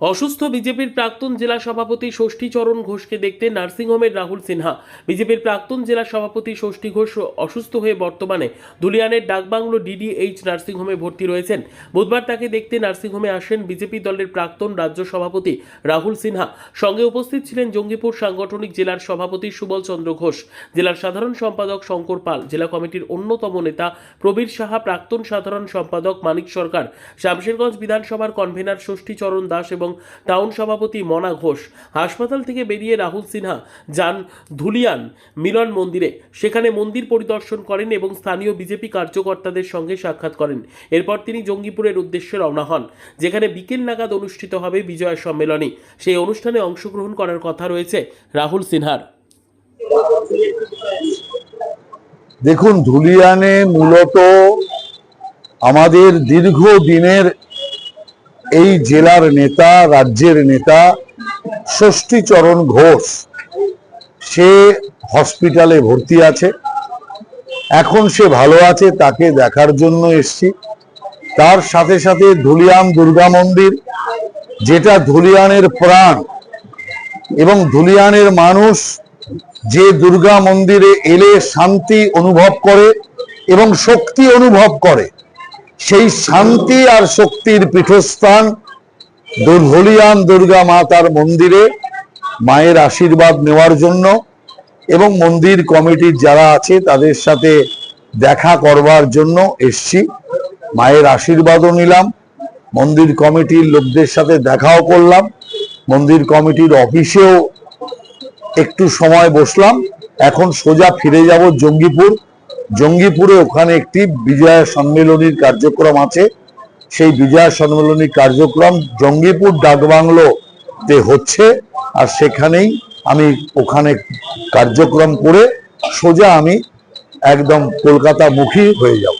অসুস্থ বিজেপির প্রাক্তন জেলা সভাপতি ষষ্ঠীচরণ ঘোষকে দেখতে নার্সিংহোমের রাহুল সিনহা। বিজেপির প্রাক্তন জেলা সভাপতি ষষ্ঠী ঘোষ অসুস্থ হয়ে বর্তমানে দুলিয়ানের ডাকবাংলো ডিডিএইচ নার্সিংহোমে ভর্তি রয়েছেন। বুধবার তাকে দেখতে নার্সিংহোমে আসেন বিজেপি দলের প্রাক্তন রাজ্য সভাপতি রাহুল সিনহা। সঙ্গে উপস্থিত ছিলেন জঙ্গিপুর সাংগঠনিক জেলার সভাপতি সুবল চন্দ্র ঘোষ। জেলার সাধারণ সম্পাদক শঙ্কর পাল, জেলা কমিটির অন্যতম নেতা প্রবীর সাহা, প্রাক্তন সাধারণ সম্পাদক মানিক সরকার, শামশেরগঞ্জ বিধানসভার কনভেনার ষষ্ঠীচরণ দাস এবং টাউন সভাপতি মনা ঘোষ। হাসপাতাল থেকে বেরিয়ে রাহুল সিনহা যান ধুলিয়ান মিলন মন্দিরে। সেখানে মন্দির পরিদর্শন করেন এবং স্থানীয় বিজেপি কার্যকর্তাদের সঙ্গে সাক্ষাৎ করেন। এরপর তিনি জঙ্গিপুরের উদ্দেশ্যে রওনা হন, যেখানে বিকেল নাগাদ অনুষ্ঠিত হবে বিজয়া সম্মেলনী। সেই অনুষ্ঠানে অংশগ্রহণ করার কথা রয়েছে রাহুল সিনহার। দেখুন, ধুলিয়ানে মূলত আমাদের দীর্ঘ দিনের এই জেলার নেতা, রাজ্যের নেতা ষষ্ঠীচরণ ঘোষ, সে হসপিটালে ভর্তি আছে। এখন সে ভালো আছে, তাকে দেখার জন্য এসছি। তার সাথে সাথে ধুলিয়ান দুর্গা মন্দির, যেটা ধুলিয়ানের প্রাণ। এবং ধুলিয়ানের মানুষ যে দুর্গা মন্দিরে এলে শান্তি অনুভব করে এবং শক্তি অনুভব করে। সেই শান্তি আর শক্তির পীঠস্থান ধুলিয়ান দুর্গা মাতার মন্দিরে মায়ের আশীর্বাদ নেওয়ার জন্য এবং মন্দির কমিটির যারা আছে তাদের সাথে দেখা করবার জন্য এসছি। মায়ের আশীর্বাদও নিলাম, মন্দির কমিটির লোকদের সাথে দেখাও করলাম, মন্দির কমিটির অফিসেও একটু সময় বসলাম। এখন সোজা ফিরে যাব জঙ্গিপুর। জঙ্গিপুরে ওখানে একটি বিজয়া সম্মেলনীর কার্যক্রম আছে। সেই বিজয়া সম্মেলনী কার্যক্রম জঙ্গিপুর ডাকবাংলোতে হচ্ছে আর সেখানেই আমি ওখানে কার্যক্রম করে সোজা আমি একদম কলকাতা মুখী হয়ে যাব।